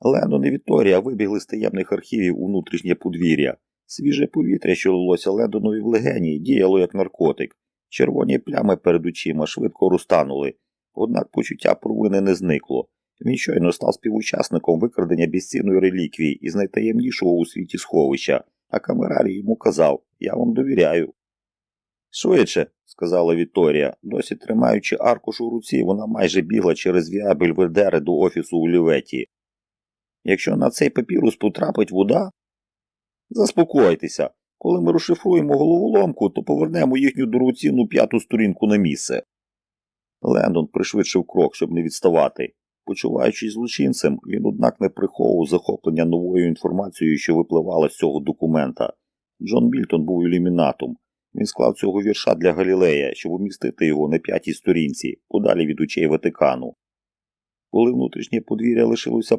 Лендон і Вікторія вибігли з таємних архівів у внутрішнє подвір'я. Свіже повітря, що лилося Лендонові в легені, діяло як наркотик. Червоні плями перед очима швидко розтанули. Однак почуття провини не зникло. Він щойно став співучасником викрадення безцінної реліквії із найтаємнішого у світі сховища, а камерарій йому казав Я вам довіряю. Швидше, сказала Вікторія, досі тримаючи аркуш у руці, вона майже бігла через Віа Бельведере до офісу у Ліветі. Якщо на цей папірус потрапить вода. Заспокойтеся, коли ми розшифруємо головоломку, то повернемо їхню дорогоцінну п'яту сторінку на місце. Лендон пришвидшив крок, щоб не відставати. Почуваючись злочинцем, він, однак, не приховував захоплення новою інформацією, що випливала з цього документа. Джон Мільтон був ілюмінатом. Він склав цього вірша для Галілея, щоб умістити його на п'ятій сторінці, подалі від очей Ватикану. Коли внутрішнє подвір'я лишилося